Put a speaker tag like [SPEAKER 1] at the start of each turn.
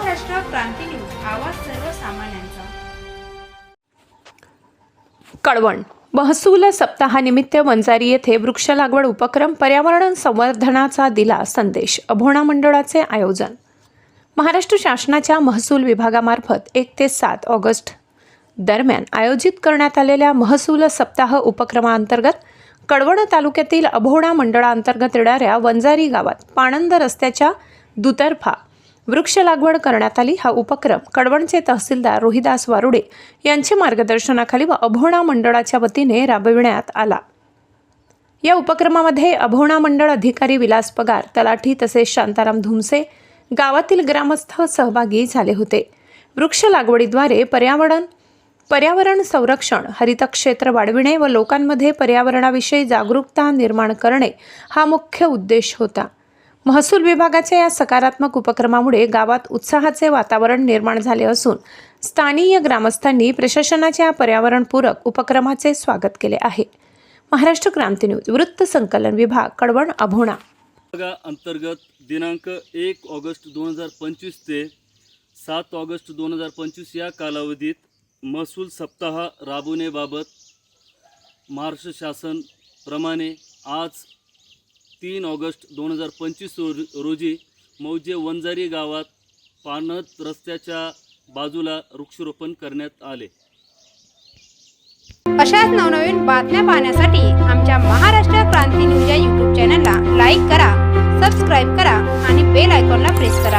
[SPEAKER 1] क्रांती news आवाज सर्वसामान्यांचा.
[SPEAKER 2] कळवण. महसूल सप्ताहानिमित्त वंजारी येथे वृक्ष लागवड उपक्रम पर्यावरण संवर्धनाचा दिला संदेश. अभोणा मंडळाचे आयोजन. महाराष्ट्र शासनाच्या महसूल विभागामार्फत एक ते सात ऑगस्ट दरम्यान आयोजित करण्यात आलेल्या महसूल सप्ताह उपक्रमाअंतर्गत कळवण तालुक्यातील अभोणा मंडळाअंतर्गत येणाऱ्या वंजारी गावात पाणंद रस्त्याच्या दुतर्फा वृक्ष लागवड करण्यात आली. हा उपक्रम कडवणचे तहसीलदार रोहिदास वारुडे यांच्या मार्गदर्शनाखाली व अभोणा मंडळाच्या वतीने राबविण्यात आला. या उपक्रमामध्ये अभोणा मंडळ अधिकारी विलास पगार तलाठी तसेच शांताराम धुमसे गावातील ग्रामस्थ सहभागी झाले होते. वृक्ष लागवडीद्वारे पर्यावरण पर्यावरण संरक्षण हरित क्षेत्र वाढविणे व लोकांमध्ये पर्यावरणाविषयी जागरूकता निर्माण करणे हा मुख्य उद्देश होता. महसूल विभागाच्या या सकारात्मक उपक्रमामुळे गावात उत्साहाचे वातावरण निर्माण झाले असून स्थानीय ग्रामस्थांनी प्रशासनाच्या या पर्यावरणपूरक उपक्रमाचे स्वागत केले आहे. महाराष्ट्र क्रांती न्यूज वृत्त संकलन विभाग कडवण अभोणा.
[SPEAKER 3] अंतर्गत दिनांक एक ऑगस्ट दोन हजार पंचवीस ते सात ऑगस्ट दोन हजार पंचवीस या कालावधीत महसूल सप्ताह राबवण्याबाबत महाराष्ट्र शासन प्रमाणे आज तीन ऑगस्ट दोन हजार पंचवीस रोजी मौजे वंजारी गावात पानत रस्त्याच्या बाजूला वृक्षारोपण करण्यात आले.
[SPEAKER 1] अशाच नवनवीन बातम्या पाहण्यासाठी आमच्या महाराष्ट्र क्रांती न्यूज या यूट्यूब चॅनलला लाईक करा सबस्क्राईब करा आणि बेल आयकॉनला प्रेस करा.